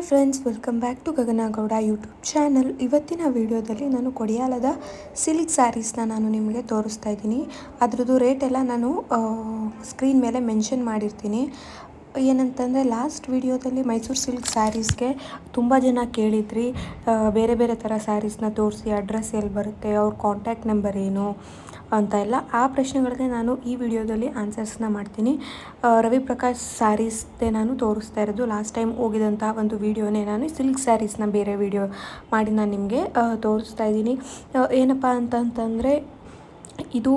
Hi friends, welcome back to Gagana Gowda YouTube channel. ಇವತ್ತಿನ ವಿಡಿಯೋದಲ್ಲಿ ನಾನು ಕೊಡಿಯಾಲದ ಸಿಲ್ಕ್ ಸ್ಯಾರೀಸ್ನ ನಾನು ನಿಮಗೆ ತೋರಿಸ್ತಾ ಇದ್ದೀನಿ. ಅದ್ರದ್ದು ರೇಟ್ ಎಲ್ಲ ನಾನು ಸ್ಕ್ರೀನ್ ಮೇಲೆ ಮೆನ್ಷನ್ ಮಾಡಿರ್ತೀನಿ. ಏನಂತಂದರೆ, ಲಾಸ್ಟ್ ವಿಡಿಯೋದಲ್ಲಿ ಮೈಸೂರು ಸಿಲ್ಕ್ ಸ್ಯಾರೀಸ್ಗೆ ತುಂಬ ಜನ ಕೇಳಿದ್ರಿ ಬೇರೆ ಬೇರೆ ಥರ ಸ್ಯಾರೀಸ್ನ ತೋರಿಸಿ, ಅಡ್ರೆಸ್ ಎಲ್ಲಿ ಬರುತ್ತೆ, ಅವ್ರ ಕಾಂಟ್ಯಾಕ್ಟ್ ನಂಬರ್ ಏನು ಅಂತ ಎಲ್ಲ ಆ ಪ್ರಶ್ನೆಗಳಿಗೆ ನಾನು ಈ ವಿಡಿಯೋದಲ್ಲಿ ಆನ್ಸರ್ಸ್ನ ಮಾಡ್ತೀನಿ. ರವಿ ಪ್ರಕಾಶ್ ಸ್ಯಾರೀಸ್ದೇ ನಾನು ತೋರಿಸ್ತಾ ಇರೋದು. ಲಾಸ್ಟ್ ಟೈಮ್ ಹೋಗಿದಂತಹ ಒಂದು ವಿಡಿಯೋನೇ ನಾನು ಸಿಲ್ಕ್ ಸ್ಯಾರೀಸ್ನ ಬೇರೆ ವಿಡಿಯೋ ಮಾಡಿ ನಾನು ನಿಮಗೆ ತೋರಿಸ್ತಾ ಇದ್ದೀನಿ. ಏನಪ್ಪ ಅಂತಂತಂದರೆ ಇದು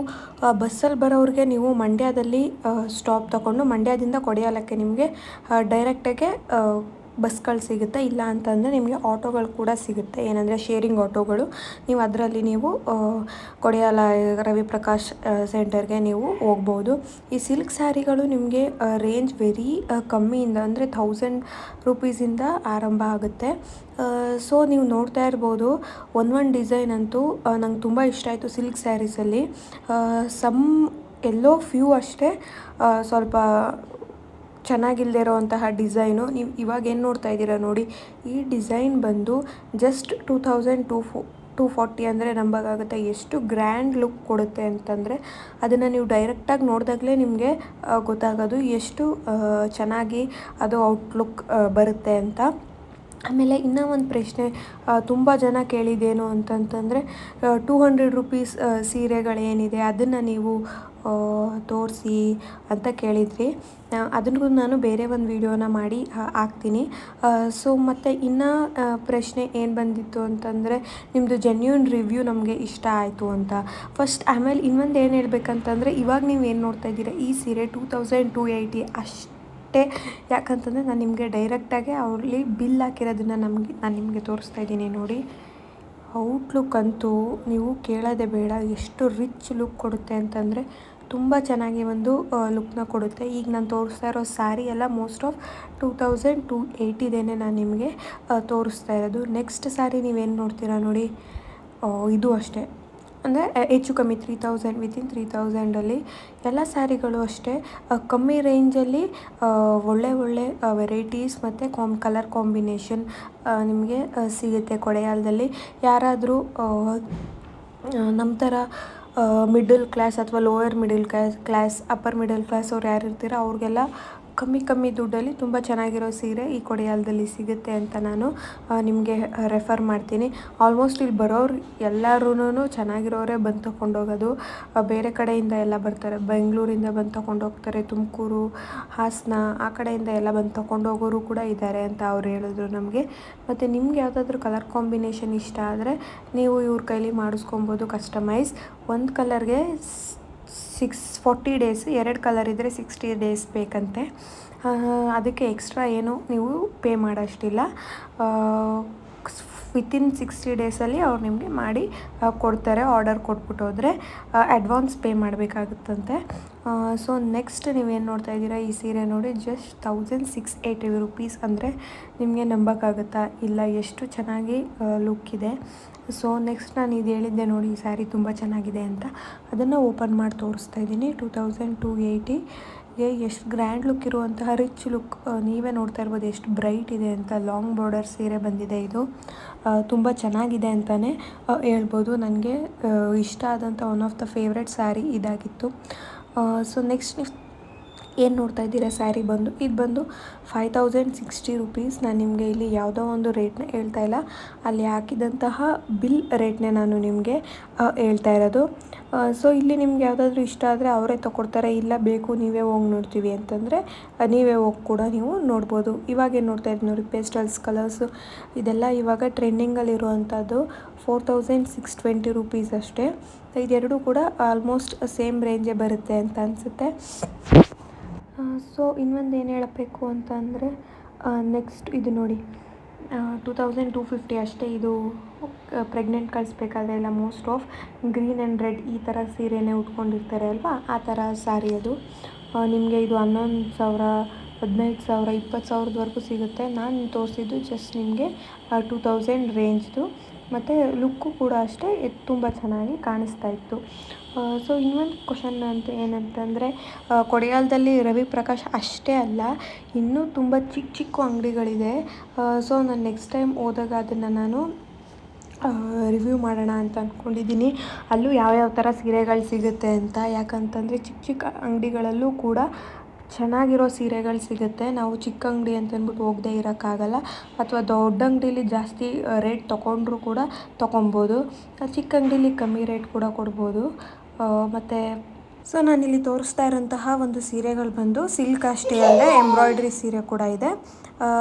ಬಸ್ಸಲ್ಲಿ ಬರೋರಿಗೆ ನೀವು ಮಂಡ್ಯದಲ್ಲಿ ಸ್ಟಾಪ್ ತಗೊಂಡು ಮಂಡ್ಯದಿಂದ ಕೊಡಿಯಾಲಕ್ಕೆ ನಿಮಗೆ ಡೈರೆಕ್ಟಾಗೆ ಬಸ್ಗಳು ಸಿಗುತ್ತೆ. ಇಲ್ಲ ಅಂತಂದರೆ ನಿಮಗೆ ಆಟೋಗಳು ಕೂಡ ಸಿಗುತ್ತೆ. ಏನಂದರೆ ಶೇರಿಂಗ್ ಆಟೋಗಳು. ನೀವು ಅದರಲ್ಲಿ ನೀವು ಕೊಡಿಯಾಲ ರವಿ ಪ್ರಕಾಶ್ ಸೆಂಟರ್ಗೆ ನೀವು ಹೋಗ್ಬೋದು. ಈ ಸಿಲ್ಕ್ ಸ್ಯಾರಿಗಳು ನಿಮಗೆ ರೇಂಜ್ ವೆರಿ ಕಮ್ಮಿಯಿಂದ ಅಂದರೆ ಥೌಸಂಡ್ ರುಪೀಸಿಂದ ಆರಂಭ ಆಗುತ್ತೆ. ಸೊ ನೀವು ನೋಡ್ತಾ ಇರ್ಬೋದು ಒನ್ ಒನ್ ಡಿಸೈನ್ ಅಂತೂ ನಂಗೆ ತುಂಬ ಇಷ್ಟ ಆಯಿತು ಸಿಲ್ಕ್ ಸ್ಯಾರೀಸಲ್ಲಿ ಸಮ್ ಎಲ್ಲೋ ಫ್ಯೂ ಅಷ್ಟೇ ಸ್ವಲ್ಪ ಚೆನ್ನಾಗಿಲ್ಲದೆ ಇರೋವಂತಹ ಡಿಸೈನು. ನೀವು ಇವಾಗ ಏನು ನೋಡ್ತಾ ಇದ್ದೀರಾ ನೋಡಿ, ಈ ಡಿಸೈನ್ ಬಂದು just two thousand two four two forty ಅಂದರೆ ನಂಬಕ್ಕಾಗುತ್ತೆ. ಎಷ್ಟು ಗ್ರ್ಯಾಂಡ್ ಲುಕ್ ಕೊಡುತ್ತೆ ಅಂತಂದರೆ, ಅದನ್ನು ನೀವು ಡೈರೆಕ್ಟಾಗಿ ನೋಡಿದಾಗಲೇ ನಿಮಗೆ ಗೊತ್ತಾಗೋದು ಎಷ್ಟು ಚೆನ್ನಾಗಿ ಅದು ಔಟ್ಲುಕ್ ಬರುತ್ತೆ ಅಂತ. ಆಮೇಲೆ ಇನ್ನೂ ಒಂದು ಪ್ರಶ್ನೆ ತುಂಬ ಜನ ಕೇಳಿದ್ದೇನು ಅಂತಂತಂದರೆ ಟೂ ಹಂಡ್ರೆಡ್ ರುಪೀಸ್ ಸೀರೆಗಳೇನಿದೆ, ಅದನ್ನು ನೀವು ತೋರಿಸಿ ಅಂತ ಕೇಳಿದ್ರಿ. ಅದನ್ನು ನಾನು ಬೇರೆ ಒಂದು ವಿಡಿಯೋನ ಮಾಡಿ ಹಾಕ್ತೀನಿ. ಸೊ ಮತ್ತು ಇನ್ನು ಪ್ರಶ್ನೆ ಏನು ಬಂದಿತ್ತು ಅಂತಂದರೆ ನಿಮ್ಮದು ಜೆನ್ಯೂನ್ ರಿವ್ಯೂ ನಮಗೆ ಇಷ್ಟ ಆಯಿತು ಅಂತ. ಫಸ್ಟ್ ಆಮೇಲೆ ಇನ್ನೊಂದು ಏನು ಹೇಳ್ಬೇಕಂತಂದರೆ, ಇವಾಗ ನೀವು ಏನು ನೋಡ್ತಾ ಇದ್ದೀರಾ, ಈ ಸೀರೆ ಟೂ ತೌಸಂಡ್ ಟೂ ಏಯ್ಟಿ ಅಷ್ಟೇ. ಯಾಕಂತಂದರೆ ನಾನು ನಿಮಗೆ ಡೈರೆಕ್ಟಾಗಿ ಅವ್ರಲ್ಲಿ ಬಿಲ್ ಹಾಕಿರೋದನ್ನು ನಮಗೆ, ನಾನು ನಿಮಗೆ ತೋರಿಸ್ತಾ ಇದ್ದೀನಿ ನೋಡಿ. ಔಟ್ಲುಕ್ ಅಂತೂ ನೀವು ಕೇಳೋದೇ ಬೇಡ, ಎಷ್ಟು ರಿಚ್ ಲುಕ್ ಕೊಡುತ್ತೆ ಅಂತಂದರೆ ತುಂಬ ಚೆನ್ನಾಗಿ ಒಂದು ಲುಕ್ನ ಕೊಡುತ್ತೆ. ಈಗ ನಾನು ತೋರಿಸ್ತಾ ಇರೋ ಸ್ಯಾರಿ ಎಲ್ಲ most of two thousand two ಏಯ್ಟಿದೇನೆ ನಾನು ನಿಮಗೆ ತೋರಿಸ್ತಾ ಇರೋದು. ನೆಕ್ಸ್ಟ್ ಸ್ಯಾರಿ ನೀವೇನು ನೋಡ್ತೀರಾ ನೋಡಿ? ಇದು ಅಷ್ಟೇ. ಅಂದರೆ ಹೆಚ್ಚು ಕಮ್ಮಿ ತ್ರೀ ತೌಸಂಡ್ ವಿತಿನ್ ತ್ರೀ ತೌಸಂಡಲ್ಲಿ ಎಲ್ಲ ಸ್ಯಾರಿಗಳು ಅಷ್ಟೇ. ಕಮ್ಮಿ ರೇಂಜಲ್ಲಿ ಒಳ್ಳೆ ಒಳ್ಳೆ ವೆರೈಟೀಸ್ ಮತ್ತು ಕಾಮ್ ಕಲರ್ ಕಾಂಬಿನೇಷನ್ ನಿಮಗೆ ಸಿಗುತ್ತೆ ಕೊಡೆಯಾಲದಲ್ಲಿ. ಯಾರಾದರೂ ನಮ್ಮ ಥರ ಮಿಡಲ್ ಕ್ಲಾಸ್ ಅಥವಾ lower middle class class upper middle class ಅವ್ರು ಯಾರು ಇರ್ತೀರೋ ಅವ್ರಿಗೆಲ್ಲ ಕಮ್ಮಿ ಕಮ್ಮಿ ದುಡ್ಡಲ್ಲಿ ತುಂಬ ಚೆನ್ನಾಗಿರೋ ಸೀರೆ ಈ ಕೊಡೆಯಾಲದಲ್ಲಿ ಸಿಗುತ್ತೆ ಅಂತ ನಾನು ನಿಮಗೆ ರೆಫರ್ ಮಾಡ್ತೀನಿ. ಆಲ್ಮೋಸ್ಟ್ ಇಲ್ಲಿ ಬರೋರು ಎಲ್ಲರೂ ಚೆನ್ನಾಗಿರೋರೇ ಬಂದು ತೊಗೊಂಡೋಗೋದು. ಬೇರೆ ಕಡೆಯಿಂದ ಎಲ್ಲ ಬರ್ತಾರೆ. ಬೆಂಗಳೂರಿಂದ ಬಂದು ತೊಗೊಂಡೋಗ್ತಾರೆ, ತುಮಕೂರು, ಹಾಸನ, ಆ ಕಡೆಯಿಂದ ಎಲ್ಲ ಬಂದು ತೊಗೊಂಡೋಗೋರು ಕೂಡ ಇದ್ದಾರೆ ಅಂತ ಅವ್ರು ಹೇಳಿದ್ರು ನಮಗೆ. ಮತ್ತು ನಿಮ್ಗೆ ಯಾವುದಾದ್ರೂ ಕಲರ್ ಕಾಂಬಿನೇಷನ್ ಇಷ್ಟ ಆದರೆ ನೀವು ಇವ್ರ ಕೈಲಿ ಮಾಡಿಸ್ಕೊಬೋದು ಕಸ್ಟಮೈಸ್ ಒಂದು ಕಲರ್ಗೆ ಸಿಕ್ಸ್ ಫೋರ್ಟಿ ಡೇಸ್, ಎರಡು ಕಲರ್ ಇದ್ದರೆ ಸಿಕ್ಸ್ಟಿ ಡೇಸ್ ಬೇಕಂತೆ. ಅದಕ್ಕೆ ಎಕ್ಸ್ಟ್ರಾ ಏನು ನೀವು ಪೇ ಮಾಡೋಷ್ಟಿಲ್ಲ. ವಿತಿನ್ ಸಿಕ್ಸ್ಟಿ ಡೇಸಲ್ಲಿ ಅವ್ರು ನಿಮಗೆ ಮಾಡಿ ಕೊಡ್ತಾರೆ ಆರ್ಡರ್ ಕೊಟ್ಬಿಟ್ಟು ಹೋದರೆ ಅಡ್ವಾನ್ಸ್ ಪೇ ಮಾಡಬೇಕಾಗುತ್ತಂತೆ. ಸೊ ನೆಕ್ಸ್ಟ್ ನೀವೇನು ನೋಡ್ತಾ ಇದ್ದೀರಾ, ಈ ಸೀರೆ ನೋಡಿ just thousand six eighty rupees ಅಂದರೆ ನಿಮಗೆ ನಂಬೋಕ್ಕಾಗುತ್ತಾ? ಇಲ್ಲ, ಎಷ್ಟು ಚೆನ್ನಾಗಿ ಲುಕ್ ಇದೆ. ಸೊ ನೆಕ್ಸ್ಟ್ ನಾನು ಇದು ಹೇಳಿದ್ದೆ ನೋಡಿ, ಈ ಸ್ಯಾರಿ ತುಂಬ ಚೆನ್ನಾಗಿದೆ ಅಂತ. ಅದನ್ನು ಓಪನ್ ಮಾಡಿ ತೋರಿಸ್ತಾ ಇದ್ದೀನಿ ಟೂ ತೌಸಂಡ್ ಟೂ ಏಯ್ಟಿಗೆ ಎಷ್ಟು ಗ್ರ್ಯಾಂಡ್ ಲುಕ್ ಇರುವಂತಹ ರಿಚ್ ಲುಕ್ ನೀವೇ ನೋಡ್ತಾ ಇರ್ಬೋದು ಎಷ್ಟು ಬ್ರೈಟ್ ಇದೆ ಅಂತ ಲಾಂಗ್ ಬಾರ್ಡರ್ ಸೀರೆ ಬಂದಿದೆ ಇದು. ತುಂಬ ಚೆನ್ನಾಗಿದೆ ಅಂತಲೇ ಹೇಳ್ಬೋದು. ನನಗೆ ಇಷ್ಟ ಆದಂಥ one of the favourite sari ಇದಾಗಿತ್ತು. ಸೊ ನೆಕ್ಸ್ಟ್ ಏನು ನೋಡ್ತಾ ಇದ್ದೀರಾ? ಸ್ಯಾರಿ ಬಂದು, ಇದು ಬಂದು ಫೈವ್ ತೌಸಂಡ್ ಸಿಕ್ಸ್ಟಿ ರುಪೀಸ್ ನಾನು ನಿಮಗೆ ಇಲ್ಲಿ ಯಾವುದೋ ಒಂದು ರೇಟ್ನ ಹೇಳ್ತಾ ಇಲ್ಲ. ಅಲ್ಲಿ ಹಾಕಿದಂತಹ ಬಿಲ್ ರೇಟ್ನೇ ನಾನು ನಿಮಗೆ ಹೇಳ್ತಾ ಇರೋದು. ಸೊ ಇಲ್ಲಿ ನಿಮ್ಗೆ ಯಾವುದಾದ್ರೂ ಇಷ್ಟ ಆದರೆ ಅವರೇ ತೊಗೊಡ್ತಾರೆ ಇಲ್ಲ ಬೇಕು ನೀವೇ ಹೋಗಿ ನೋಡ್ತೀವಿ ಅಂತಂದರೆ ನೀವೇ ಹೋಗಿ ಕೂಡ ನೀವು ನೋಡ್ಬೋದು. ಇವಾಗ ಏನು ನೋಡ್ತಾ ಇದ್ದೀನಿ ನೋಡಿ ಪೇಸ್ಟಲ್ಸ್ ಕಲರ್ಸು ಇದೆಲ್ಲ ಇವಾಗ ಟ್ರೆಂಡಿಂಗಲ್ಲಿರುವಂಥದ್ದು four thousand six twenty rupees ಅಷ್ಟೇ. ಇದೆರಡೂ ಕೂಡ ಆಲ್ಮೋಸ್ಟ್ ಸೇಮ್ ರೇಂಜೇ ಬರುತ್ತೆ ಅಂತ ಅನಿಸುತ್ತೆ. ಸೊ ಇನ್ನೊಂದು ಏನು ಹೇಳಬೇಕು ಅಂತ ಅಂದರೆ ನೆಕ್ಸ್ಟ್ ಇದು ನೋಡಿ. ಟೂ ತೌಸಂಡ್ ಟೂ ಫಿಫ್ಟಿ ಅಷ್ಟೇ ಇದು ಪ್ರೆಗ್ನೆಂಟ್ ಕಳಿಸ್ಬೇಕಾದ್ರೆ ಎಲ್ಲ most of green and red ಈ ಥರ ಸೀರೆನೇ ಉಟ್ಕೊಂಡಿರ್ತಾರೆ ಅಲ್ವಾ? ಆ ಥರ ಸ್ಯಾರಿ ಅದು. ನಿಮಗೆ ಇದು ಹನ್ನೊಂದು ಸಾವಿರ, ಹದಿನೈದು ಸಾವಿರ ಇಪ್ಪತ್ತು ಸಾವಿರದವರೆಗೂ ಸಿಗುತ್ತೆ. ನಾನು ತೋರಿಸಿದ್ದು ಜಸ್ಟ್ ನಿಮಗೆ ಟೂ ತೌಸಂಡ್ ರೇಂಜ್ದು ಮತ್ತು ಲುಕ್ಕು ಕೂಡ ಅಷ್ಟೇ ತುಂಬ ಚೆನ್ನಾಗಿ ಕಾಣಿಸ್ತಾ ಇತ್ತು. ಸೊ ಇನ್ನೊಂದು ಕ್ವಶನ್ ಅಂತ ಏನಂತಂದರೆ ಕೊಡೆಯಾಲದಲ್ಲಿ ರವಿ ಪ್ರಕಾಶ್ ಅಷ್ಟೇ ಅಲ್ಲ, ಇನ್ನೂ ತುಂಬ ಚಿಕ್ಕ ಚಿಕ್ಕ ಅಂಗಡಿಗಳಿದೆ. ಸೊ ನಾನು ನೆಕ್ಸ್ಟ್ ಟೈಮ್ ಹೋದಾಗ ಅದನ್ನು ನಾನು ರಿವ್ಯೂ ಮಾಡೋಣ ಅಂತ ಅಂದ್ಕೊಂಡಿದ್ದೀನಿ ಅಲ್ಲೂ ಯಾವ್ಯಾವ ಥರ ಸೀರೆಗಳು ಸಿಗುತ್ತೆ ಅಂತ, ಯಾಕಂತಂದರೆ ಚಿಕ್ಕ ಚಿಕ್ಕ ಅಂಗಡಿಗಳಲ್ಲೂ ಕೂಡ ಚೆನ್ನಾಗಿರೋ ಸೀರೆಗಳು ಸಿಗುತ್ತೆ. ನಾವು ಚಿಕ್ಕ ಅಂಗಡಿ ಅಂತಂದ್ಬಿಟ್ಟು ಹೋಗದೆ ಇರೋಕ್ಕಾಗಲ್ಲ. ಅಥವಾ ದೊಡ್ಡ ಅಂಗಡೀಲಿ ಜಾಸ್ತಿ ರೇಟ್ ತೊಗೊಂಡ್ರು ಕೂಡ ತೊಗೊಬೋದು ಚಿಕ್ಕ ಅಂಗಡೀಲಿ ಕಮ್ಮಿ ರೇಟ್ ಕೂಡ ಕೊಡ್ಬೋದು. ಮತ್ತು, ಸೊ, ನಾನಿಲ್ಲಿ ತೋರಿಸ್ತಾ ಇರೋಂತಹ ಒಂದು ಸೀರೆಗಳು ಬಂದು ಸಿಲ್ಕ್ ಅಷ್ಟೇ ಅಲ್ಲದೆ ಎಂಬ್ರಾಯ್ಡ್ರಿ ಸೀರೆ ಕೂಡ ಇದೆ.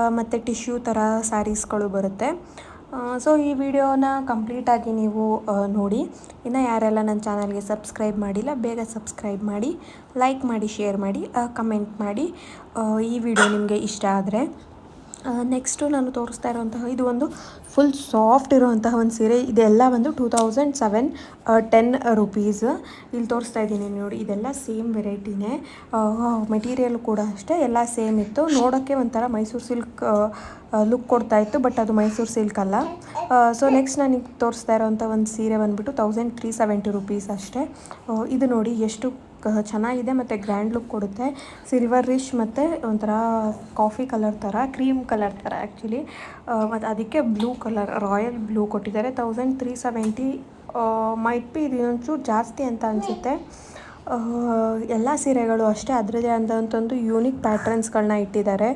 ಮತ್ತು ಟಿಶ್ಯೂ ಥರ ಸ್ಯಾರೀಸ್ಗಳು ಬರುತ್ತೆ. ಸೊ ಈ ವಿಡಿಯೋನ ಕಂಪ್ಲೀಟಾಗಿ ನೀವು ನೋಡಿ. ಇನ್ನು ಯಾರೆಲ್ಲ ನನ್ನ ಚಾನಲ್ಗೆ ಸಬ್ಸ್ಕ್ರೈಬ್ ಮಾಡಿಲ್ಲ, ಬೇಗ ಸಬ್ಸ್ಕ್ರೈಬ್ ಮಾಡಿ ಲೈಕ್ ಮಾಡಿ ಶೇರ್ ಮಾಡಿ ಕಮೆಂಟ್ ಮಾಡಿ. ಈ ವಿಡಿಯೋ ನಿಮಗೆ ಇಷ್ಟ ಆದರೆ ನೆಕ್ಸ್ಟು ನಾನು ತೋರಿಸ್ತಾ ಇರೋಂತಹ ಇದು ಒಂದು ಫುಲ್ ಸಾಫ್ಟ್ ಇರುವಂತಹ ಒಂದು ಸೀರೆ. ಇದೆಲ್ಲ ಬಂದು two thousand seven ten rupees ಇಲ್ಲಿ ತೋರಿಸ್ತಾ ಇದ್ದೀನಿ ನೋಡಿ, ಇದೆಲ್ಲ ಸೇಮ್ ವೆರೈಟಿನೇ ಮೆಟೀರಿಯಲ್ ಕೂಡ ಅಷ್ಟೇ, ಎಲ್ಲ ಸೇಮ್ ಇತ್ತು. ನೋಡೋಕ್ಕೆ ಒಂಥರ ಮೈಸೂರು ಸಿಲ್ಕ್ ಲುಕ್ ಕೊಡ್ತಾ ಇತ್ತು ಬಟ್ ಅದು ಮೈಸೂರು ಸಿಲ್ಕ್ ಅಲ್ಲ. ಸೊ ನೆಕ್ಸ್ಟ್ ನಾನು ತೋರಿಸ್ತಾ ಇರೋವಂಥ ಒಂದು ಸೀರೆ ಬಂದುಬಿಟ್ಟು ತೌಸಂಡ್ ತ್ರೀ ಸೆವೆಂಟಿ ರುಪೀಸ್ ಅಷ್ಟೇ. ಇದು ನೋಡಿ, ಎಷ್ಟು ಚೆನ್ನಾಗಿದೆ ಮತ್ತು ಗ್ರ್ಯಾಂಡ್ ಲುಕ್ ಕೊಡುತ್ತೆ. ಸಿಲ್ವರ್ ರಿಶ್ ಮತ್ತು ಒಂಥರ ಕಾಫಿ ಕಲರ್ ಥರ ಕ್ರೀಮ್ ಕಲರ್ ಥರ ಆ್ಯಕ್ಚುಲಿ ಮತ್ತು ಅದಕ್ಕೆ ಬ್ಲೂ ಕಲರ್ ರಾಯಲ್ ಬ್ಲೂ ಕೊಟ್ಟಿದ್ದಾರೆ. Thousand three seventy might be ಇದು ಒಂಚೂರು ಜಾಸ್ತಿ ಅಂತ ಅನಿಸುತ್ತೆ. ಎಲ್ಲ ಸೀರೆಗಳು ಅಷ್ಟೇ ಅದರದೇ ಆದಂಥದ್ದು ಯೂನಿಕ್ ಪ್ಯಾಟ್ರನ್ಸ್ಗಳನ್ನ ಇಟ್ಟಿದ್ದಾರೆ.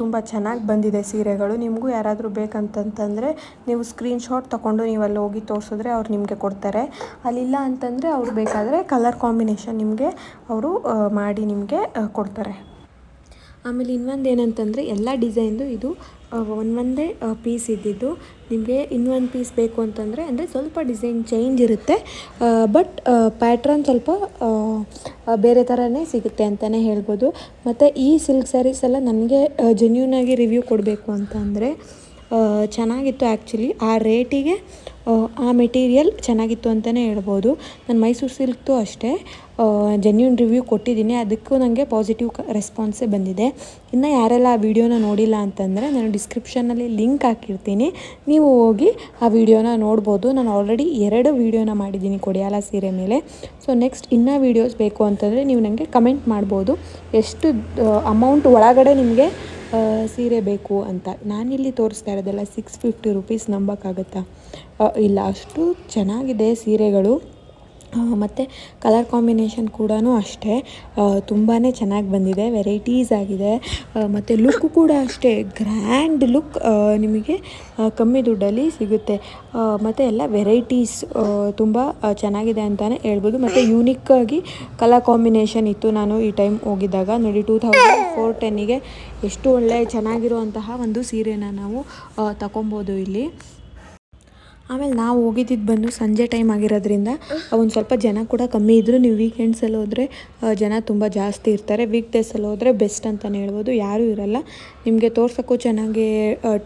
ತುಂಬ ಚೆನ್ನಾಗಿ ಬಂದಿದೆ ಸೀರೆಗಳು. ನಿಮಗೂ ಯಾರಾದರೂ ಬೇಕಂತಂತಂದರೆ ನೀವು ಸ್ಕ್ರೀನ್ಶಾಟ್ ತೊಗೊಂಡು ನೀವು ಅಲ್ಲಿ ಹೋಗಿ ತೋರಿಸಿದ್ರೆ ಅವ್ರು ನಿಮಗೆ ಕೊಡ್ತಾರೆ. ಅಲ್ಲಿಲ್ಲ ಅಂತಂದರೆ ಅವ್ರು ಬೇಕಾದರೆ ಕಲರ್ ಕಾಂಬಿನೇಷನ್ ನಿಮಗೆ ಅವರು ಮಾಡಿ ನಿಮಗೆ ಕೊಡ್ತಾರೆ. ಆಮೇಲೆ ಇನ್ನೊಂದು ಏನಂತಂದರೆ ಎಲ್ಲ ಡಿಸೈನ್ದು ಇದು ಒಂದೊಂದೇ ಪೀಸ್ ಇದ್ದಿದ್ದು. ನಿಮಗೆ ಇನ್ನೊಂದು ಪೀಸ್ ಬೇಕು ಅಂತಂದರೆ, ಅಂದರೆ ಸ್ವಲ್ಪ ಡಿಸೈನ್ ಚೇಂಜ್ ಇರುತ್ತೆ. ಬಟ್ ಪ್ಯಾಟ್ರನ್ ಸ್ವಲ್ಪ ಬೇರೆ ಥರನೇ ಸಿಗುತ್ತೆ ಅಂತಲೇ ಹೇಳ್ಬೋದು. ಮತ್ತು ಈ ಸಿಲ್ಕ್ ಸ್ಯಾರೀಸ್ ಎಲ್ಲ ನನಗೆ ಜೆನ್ಯೂನಾಗಿ ರಿವ್ಯೂ ಕೊಡಬೇಕು ಅಂತ ಅಂದರೆ ಚೆನ್ನಾಗಿತ್ತು ಆ್ಯಕ್ಚುಲಿ ಆ ರೇಟಿಗೆ ಆ ಮೆಟೀರಿಯಲ್ ಚೆನ್ನಾಗಿತ್ತು ಅಂತಲೇ ಹೇಳ್ಬೋದು. ನಾನು ಮೈಸೂರು ಸಿಲ್ಕ್ದು ಅಷ್ಟೇ. ಜೆನ್ಯೂನ್ ರಿವ್ಯೂ ಕೊಟ್ಟಿದ್ದೀನಿ. ಅದಕ್ಕೂ ನನಗೆ ಪಾಸಿಟಿವ್ ರೆಸ್ಪಾನ್ಸೇ ಬಂದಿದೆ. ಇನ್ನು ಯಾರೆಲ್ಲ ಆ ವಿಡಿಯೋನ ನೋಡಿಲ್ಲ ಅಂತಂದರೆ ನಾನು ಡಿಸ್ಕ್ರಿಪ್ಷನ್ನಲ್ಲಿ ಲಿಂಕ್ ಹಾಕಿರ್ತೀನಿ. ನೀವು ಹೋಗಿ ಆ ವಿಡಿಯೋನ ನೋಡ್ಬೋದು. ನಾನು ಆಲ್ರೆಡಿ ಎರಡು ವಿಡಿಯೋನ ಮಾಡಿದ್ದೀನಿ ಕೊಡಿಯಾಲ ಸೀರೆ ಮೇಲೆ. ಸೊ ನೆಕ್ಸ್ಟ್ ಇನ್ನೂ ವೀಡಿಯೋಸ್ ಬೇಕು ಅಂತಂದರೆ ನೀವು ನನಗೆ ಕಮೆಂಟ್ ಮಾಡ್ಬೋದು. ಎಷ್ಟು ಅಮೌಂಟ್ ಒಳಗಡೆ ನಿಮಗೆ ಸೀರೆ ಬೇಕು ಅಂತ. ನಾನಿಲ್ಲಿ ತೋರಿಸ್ತಾ ಇರೋದೆಲ್ಲ ಸಿಕ್ಸ್ ಫಿಫ್ಟಿ ರುಪೀಸ್ ನಂಬೋಕ್ಕಾಗತ್ತಾ? ಇಲ್ಲ, ಅಷ್ಟು ಚೆನ್ನಾಗಿದೆ ಸೀರೆಗಳು. ಮತ್ತು ಕಲರ್ ಕಾಂಬಿನೇಷನ್ ಕೂಡ ಅಷ್ಟೇ. ತುಂಬಾ ಚೆನ್ನಾಗಿ ಬಂದಿದೆ ವೆರೈಟೀಸ್ ಆಗಿದೆ. ಮತ್ತು ಲುಕ್ ಕೂಡ ಅಷ್ಟೇ ಗ್ರ್ಯಾಂಡ್ ಲುಕ್ ನಿಮಗೆ ಕಮ್ಮಿ ದುಡ್ಡಲ್ಲಿ ಸಿಗುತ್ತೆ. ಮತ್ತು ಎಲ್ಲ ವೆರೈಟೀಸ್ ತುಂಬ ಚೆನ್ನಾಗಿದೆ ಅಂತಲೇ ಹೇಳ್ಬೋದು. ಮತ್ತು ಯೂನಿಕ್ಕಾಗಿ ಕಲರ್ ಕಾಂಬಿನೇಷನ್ ಇತ್ತು. ನಾನು ಈ ಟೈಮ್ ಹೋಗಿದ್ದಾಗ ನೋಡಿ ಟೂ ಥೌಸಂಡ್ ಫೋರ್ ಟೆನ್ನಿಗೆ ಎಷ್ಟು ಒಳ್ಳೆ, ಚೆನ್ನಾಗಿರುವಂತಹ ಒಂದು ಸೀರೆನ ನಾವು ತಗೊಬೋದು ಇಲ್ಲಿ. ಆಮೇಲೆ ನಾವು ಹೋಗಿದ್ದಿದ್ದು ಬಂದು ಸಂಜೆ ಟೈಮ್ ಆಗಿರೋದ್ರಿಂದ ಒಂದು ಸ್ವಲ್ಪ ಜನ ಕೂಡ ಕಮ್ಮಿ ಇದ್ದರು ನೀವು ವೀಕೆಂಡ್ಸಲ್ಲಿ ಹೋದರೆ ಜನ ತುಂಬ ಜಾಸ್ತಿ ಇರ್ತಾರೆ. ವೀಕ್ ಡೇಸಲ್ಲಿ ಹೋದರೆ ಬೆಸ್ಟ್ ಅಂತಲೇ ಹೇಳ್ಬೋದು. ಯಾರೂ ಇರಲ್ಲ. ನಿಮಗೆ ತೋರ್ಸೋಕ್ಕೂ ಚೆನ್ನಾಗಿ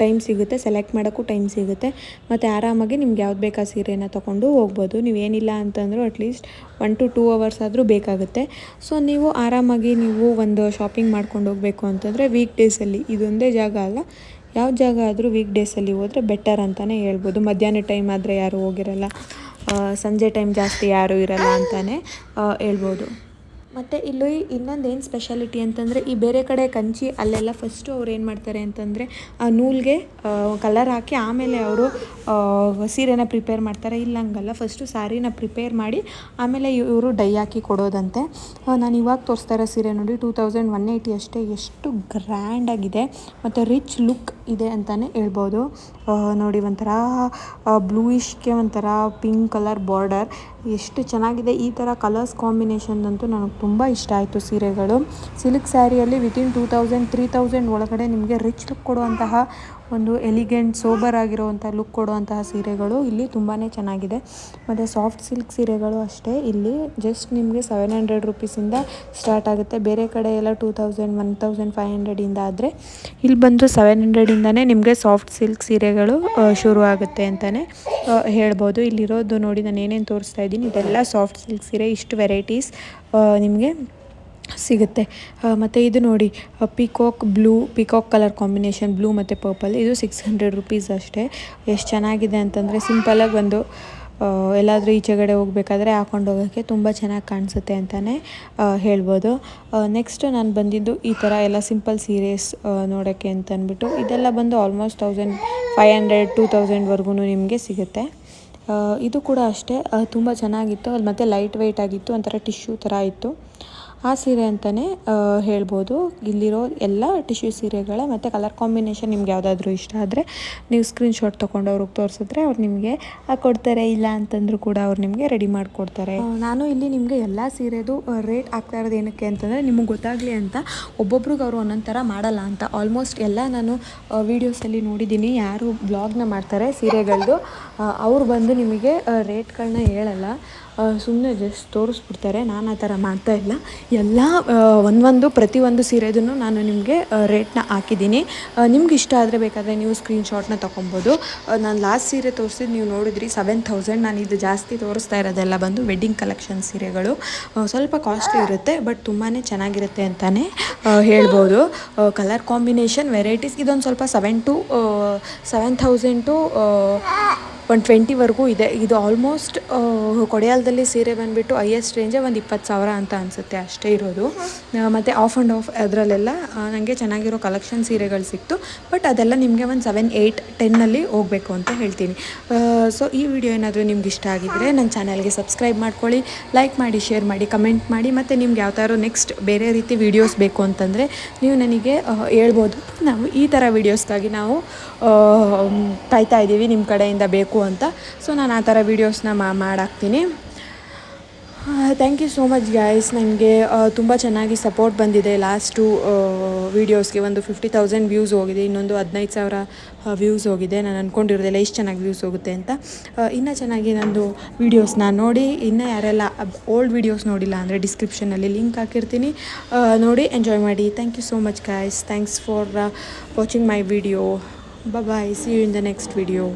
ಟೈಮ್ ಸಿಗುತ್ತೆ. ಸೆಲೆಕ್ಟ್ ಮಾಡೋಕ್ಕೂ ಟೈಮ್ ಸಿಗುತ್ತೆ. ಮತ್ತು ಆರಾಮಾಗಿ ನಿಮ್ಗೆ ಯಾವ್ದು ಬೇಕಾ ಸೀರೆನ ತೊಗೊಂಡು ಹೋಗ್ಬೋದು. ನೀವೇನಿಲ್ಲ ಅಂತಂದರೂ at least one to two hours ಆದರೂ ಬೇಕಾಗುತ್ತೆ. ಸೊ ನೀವು ಆರಾಮಾಗಿ ನೀವು ಒಂದು ಶಾಪಿಂಗ್ ಮಾಡ್ಕೊಂಡು ಹೋಗಬೇಕು ಅಂತಂದರೆ ವೀಕ್ ಡೇಸಲ್ಲಿ ಇದೊಂದೇ ಜಾಗ ಅಲ್ಲ. ಯಾವ ಜಾಗ ಆದರೂ ವೀಕ್ ಡೇಸಲ್ಲಿ ಹೋದರೆ ಬೆಟರ್ ಅಂತಲೇ ಹೇಳ್ಬೋದು. ಮಧ್ಯಾಹ್ನ ಟೈಮ್ ಆದರೆ ಯಾರೂ ಹೋಗಿರಲ್ಲ. ಸಂಜೆ ಟೈಮ್ ಜಾಸ್ತಿ ಯಾರೂ ಇರಲ್ಲ ಅಂತಲೇ ಹೇಳ್ಬೋದು. ಮತ್ತು ಇಲ್ಲಿ ಇನ್ನೊಂದು ಏನು ಸ್ಪೆಷಾಲಿಟಿ ಅಂತಂದರೆ ಈ ಬೇರೆ ಕಡೆ ಕಂಚಿ ಅಲ್ಲೆಲ್ಲ ಫಸ್ಟು ಅವ್ರು ಏನು ಮಾಡ್ತಾರೆ ಅಂತಂದರೆ, ಆ, ನೂಲ್ಗೆ ಕಲರ್ ಹಾಕಿ ಆಮೇಲೆ ಅವರು ಸೀರೆನ ಪ್ರಿಪೇರ್ ಮಾಡ್ತಾರೆ. ಇಲ್ಲ ಹಂಗಲ್ಲ ಫಸ್ಟು ಸ್ಯಾರಿನ ಪ್ರಿಪೇರ್ ಮಾಡಿ ಆಮೇಲೆ ಇವರು ಡೈ ಹಾಕಿ ಕೊಡೋದಂತೆ. ನಾನು ಇವಾಗ ತೋರಿಸ್ತಾ ಇರೋ ಸೀರೆ ನೋಡಿ ಟೂ ತೌಸಂಡ್ ಒನ್ ಏಯ್ಟಿ ಅಷ್ಟೇ ಎಷ್ಟು ಗ್ರ್ಯಾಂಡಾಗಿದೆ ಮತ್ತು ರಿಚ್ ಲುಕ್ ಇದೆ ಅಂತಲೇ ಹೇಳ್ಬೋದು. ನೋಡಿ ಒಂಥರ ಬ್ಲೂಯಿಶ್ಗೆ ಒಂಥರ ಪಿಂಕ್ ಕಲರ್ ಬಾರ್ಡರ್ ಎಷ್ಟು ಚೆನ್ನಾಗಿದೆ ಈ ಥರ ಕಲರ್ಸ್ ಕಾಂಬಿನೇಷನ್ ಅಂತೂ ನನಗೆ ತುಂಬ ಇಷ್ಟ ಆಯಿತು ಸೀರೆಗಳು. Silk ಸ್ಯಾರಿಯಲ್ಲಿ within two thousand three thousand ಒಳಗಡೆ ನಿಮಗೆ ರಿಚ್ ಲುಕ್ ಕೊಡುವಂತಹ ಒಂದು ಎಲಿಗೆಂಟ್ ಸೋಬರ್ ಆಗಿರುವಂಥ ಲುಕ್ ಕೊಡುವಂತಹ ಸೀರೆಗಳು ಇಲ್ಲಿ ತುಂಬಾ ಚೆನ್ನಾಗಿದೆ. ಮತ್ತು ಸಾಫ್ಟ್ ಸಿಲ್ಕ್ ಸೀರೆಗಳು ಅಷ್ಟೇ. ಇಲ್ಲಿ ಜಸ್ಟ್ ನಿಮಗೆ ಸೆವೆನ್ ಹಂಡ್ರೆಡ್ ರುಪೀಸಿಂದ ಸ್ಟಾರ್ಟ್ ಆಗುತ್ತೆ. ಬೇರೆ ಕಡೆ ಎಲ್ಲ two thousand one thousand five ಹಂಡ್ರೆಡಿಂದ ಆದರೆ ಇಲ್ಲಿ ಬಂದು ಸೆವೆನ್ ಹಂಡ್ರೆಡಿಂದನೇ ನಿಮಗೆ ಸಾಫ್ಟ್ ಸಿಲ್ಕ್ ಸೀರೆಗಳು ಶುರು ಆಗುತ್ತೆ ಅಂತಲೇ ಹೇಳ್ಬೋದು. ಇಲ್ಲಿರೋದು ನೋಡಿ ನಾನು ಏನೇನು ತೋರಿಸ್ತಾ ಇದ್ದೀನಿ. ಇದೆಲ್ಲ ಸಾಫ್ಟ್ ಸಿಲ್ಕ್ ಸೀರೆ. ಇಷ್ಟು ವೆರೈಟೀಸ್ ನಿಮಗೆ ಸಿಗುತ್ತೆ. ಮತ್ತು ಇದು ನೋಡಿ peacock blue peacock colour combination blue ಮತ್ತು ಪರ್ಪಲ್ ಇದು ಸಿಕ್ಸ್ ಹಂಡ್ರೆಡ್ ರುಪೀಸ್ ಅಷ್ಟೇ. ಎಷ್ಟು ಚೆನ್ನಾಗಿದೆ ಅಂತಂದರೆ ಸಿಂಪಲಾಗಿ ಒಂದು ಎಲ್ಲಾದರೂ ಈಚೆಗಡೆ ಹೋಗಬೇಕಾದ್ರೆ ಹಾಕೊಂಡು ಹೋಗೋಕ್ಕೆ ತುಂಬ ಚೆನ್ನಾಗಿ ಕಾಣಿಸುತ್ತೆ ಅಂತಲೇ ಹೇಳ್ಬೋದು. ನೆಕ್ಸ್ಟ್ ನಾನು ಬಂದಿದ್ದು ಈ ಥರ ಎಲ್ಲ ಸಿಂಪಲ್ ಸೀರೀಸ್ ನೋಡೋಕ್ಕೆ ಅಂತ ಅಂದ್ಬಿಟ್ಟು ಇದೆಲ್ಲ ಬಂದು almost thousand five hundred two ತೌಸಂಡ್ವರೆಗೂ ನಿಮಗೆ ಸಿಗುತ್ತೆ. ಇದು ಕೂಡ ಅಷ್ಟೇ ತುಂಬ ಚೆನ್ನಾಗಿತ್ತು ಅಲ್ಲಿ ಮತ್ತು ಲೈಟ್ ವೆಯ್ಟ್ ಆಗಿತ್ತು, ಒಂಥರ ಟಿಶ್ಯೂ ಥರ ಇತ್ತು. ಆ ಸೀರೆ ಅಂತಲೇ ಹೇಳ್ಬೋದು. ಇಲ್ಲಿರೋ ಎಲ್ಲ ಟಿಶ್ಯೂ ಸೀರೆಗಳೇ ಮತ್ತು ಕಲರ್ ಕಾಂಬಿನೇಷನ್ ನಿಮ್ಗೆ ಯಾವುದಾದ್ರೂ ಇಷ್ಟ ಆದರೆ ನೀವು ಸ್ಕ್ರೀನ್ಶಾಟ್ ತೊಗೊಂಡು ಅವ್ರಿಗೆ ತೋರಿಸಿದ್ರೆ ಅವ್ರು ನಿಮಗೆ ಕೊಡ್ತಾರೆ. ಇಲ್ಲ ಅಂತಂದ್ರೂ ಕೂಡ ಅವ್ರು ನಿಮಗೆ ರೆಡಿ ಮಾಡಿಕೊಡ್ತಾರೆ. ನಾನು ಇಲ್ಲಿ ನಿಮಗೆ ಎಲ್ಲ ಸೀರೆದು ರೇಟ್ ಆಗ್ತಾ ಇರೋದು ಏನಕ್ಕೆ ಅಂತಂದರೆ ನಿಮಗೆ ಗೊತ್ತಾಗಲಿ ಅಂತ ಒಬ್ಬೊಬ್ರಿಗೆ ಅವರು ಒಂದೊಂದು ಥರ ಮಾಡಲ್ಲ ಅಂತ. ಆಲ್ಮೋಸ್ಟ್ ಎಲ್ಲ ನಾನು ವೀಡಿಯೋಸಲ್ಲಿ ನೋಡಿದ್ದೀನಿ. ಯಾರು ಬ್ಲಾಗ್ನ ಮಾಡ್ತಾರೆ ಸೀರೆಗಳದ್ದು ಅವ್ರು ಬಂದು ನಿಮಗೆ ರೇಟ್ಗಳನ್ನ ಹೇಳಲ್ಲ. ಸುಮ್ಮನೆ ಜಸ್ಟ್ ತೋರಿಸ್ಬಿಡ್ತಾರೆ. ನಾನು ಆ ಥರ ಮಾಡ್ತಾ ಇಲ್ಲ. ಎಲ್ಲ ಒಂದೊಂದು, ಪ್ರತಿಯೊಂದು ಸೀರೆದನ್ನು ನಾನು ನಿಮಗೆ ರೇಟ್ನ ಹಾಕಿದ್ದೀನಿ. ನಿಮ್ಗೆ ಇಷ್ಟ ಆದರೆ ಬೇಕಾದರೆ ನೀವು ಸ್ಕ್ರೀನ್ಶಾಟ್ನ ತೊಗೊಬೋದು ನಾನು ಲಾಸ್ಟ್ ಸೀರೆ ತೋರಿಸಿದ್ದು ನೀವು ನೋಡಿದ್ರಿ ಸೆವೆನ್ ತೌಸಂಡ್ ನಾನು ಇದು ಜಾಸ್ತಿ ತೋರಿಸ್ತಾ ಇರೋದೆಲ್ಲ ಬಂದು ವೆಡ್ಡಿಂಗ್ ಕಲೆಕ್ಷನ್ ಸೀರೆಗಳು. ಸ್ವಲ್ಪ ಕಾಸ್ಟ್ಲಿ ಇರುತ್ತೆ ಬಟ್ ತುಂಬಾ ಚೆನ್ನಾಗಿರುತ್ತೆ ಅಂತಲೇ ಹೇಳ್ಬೋದು. ಕಲರ್ ಕಾಂಬಿನೇಷನ್ ವೆರೈಟೀಸ್ ಇದೊಂದು ಸ್ವಲ್ಪ seven to seven thousand to one ಟ್ವೆಂಟಿವರೆಗೂ ಇದೆ ಇದು ಆಲ್ಮೋಸ್ಟ್ ಕೊಡೆಯಾಲದಲ್ಲಿ ಸೀರೆ ಬಂದುಬಿಟ್ಟು ಹೈಯೆಸ್ಟ್ ರೇಂಜೇ ಒಂದು ಇಪ್ಪತ್ತು ಸಾವಿರ ಅಂತ ಅನಿಸುತ್ತೆ ಅಷ್ಟೇ ಇರೋದು. ಮತ್ತು ಆಫ್ ಆ್ಯಂಡ್ ಆಫ್ ಅದರಲ್ಲೆಲ್ಲ ನನಗೆ ಚೆನ್ನಾಗಿರೋ ಕಲೆಕ್ಷನ್ ಸೀರೆಗಳು ಸಿಕ್ತು. ಬಟ್ ಅದೆಲ್ಲ ನಿಮಗೆ ಒಂದು ಸೆವೆನ್ ಏಯ್ಟ್ ಟೆನ್ನಲ್ಲಿ ಹೋಗಬೇಕು ಅಂತ ಹೇಳ್ತೀನಿ. ಸೊ ಈ ವಿಡಿಯೋ ಏನಾದರೂ ನಿಮ್ಗೆ ಇಷ್ಟ ಆಗಿದ್ದರೆ ನನ್ನ ಚಾನಲ್ಗೆ ಸಬ್ಸ್ಕ್ರೈಬ್ ಮಾಡ್ಕೊಳ್ಳಿ ಲೈಕ್ ಮಾಡಿ ಶೇರ್ ಮಾಡಿ ಕಮೆಂಟ್ ಮಾಡಿ, ಮತ್ತು ನಿಮ್ಗೆ ಯಾವ್ದಾದ್ರು ನೆಕ್ಸ್ಟ್ ಬೇರೆ ರೀತಿ ವೀಡಿಯೋಸ್ ಬೇಕು ಅಂತಂದರೆ ನೀವು ನನಗೆ ಹೇಳ್ಬೋದು. ನಾವು ಈ ಥರ ವೀಡಿಯೋಸ್ಗಾಗಿ ನಾವು ಕಾಯ್ತಾ ಇದ್ದೀವಿ ನಿಮ್ಮ ಕಡೆಯಿಂದ ಬೇಕು ಅಂತ. ಸೊ ನಾನು ಆ ಥರ ವೀಡಿಯೋಸ್ನ ಮಾಡಾಕ್ತೀನಿ. Thank you so much guys ನನಗೆ ತುಂಬ ಚೆನ್ನಾಗಿ ಸಪೋರ್ಟ್ ಬಂದಿದೆ ಲಾಸ್ಟು ವೀಡಿಯೋಸ್ಗೆ ಒಂದು ಫಿಫ್ಟಿ ತೌಸಂಡ್ ವ್ಯೂಸ್ ಹೋಗಿದೆ, ಇನ್ನೊಂದು ಹದಿನೈದು ಸಾವಿರ ವ್ಯೂಸ್ ಹೋಗಿದೆ. ನಾನು ಅಂದ್ಕೊಂಡಿರೋದಿಲ್ಲ ಇಷ್ಟು ಚೆನ್ನಾಗಿ ವ್ಯೂಸ್ ಹೋಗುತ್ತೆ ಅಂತ. ಇನ್ನೂ ಚೆನ್ನಾಗಿ ನಂದು ವೀಡಿಯೋಸ್ನ ನೋಡಿ, ಇನ್ನೂ ಯಾರೆಲ್ಲ ಓಲ್ಡ್ ವೀಡಿಯೋಸ್ ನೋಡಿಲ್ಲ ಅಂದರೆ ಡಿಸ್ಕ್ರಿಪ್ಷನಲ್ಲಿ ಲಿಂಕ್ ಹಾಕಿರ್ತೀನಿ. ನೋಡಿ ಎಂಜಾಯ್ ಮಾಡಿ. Thank you so much guys thanks for watching my video bye see you in the next video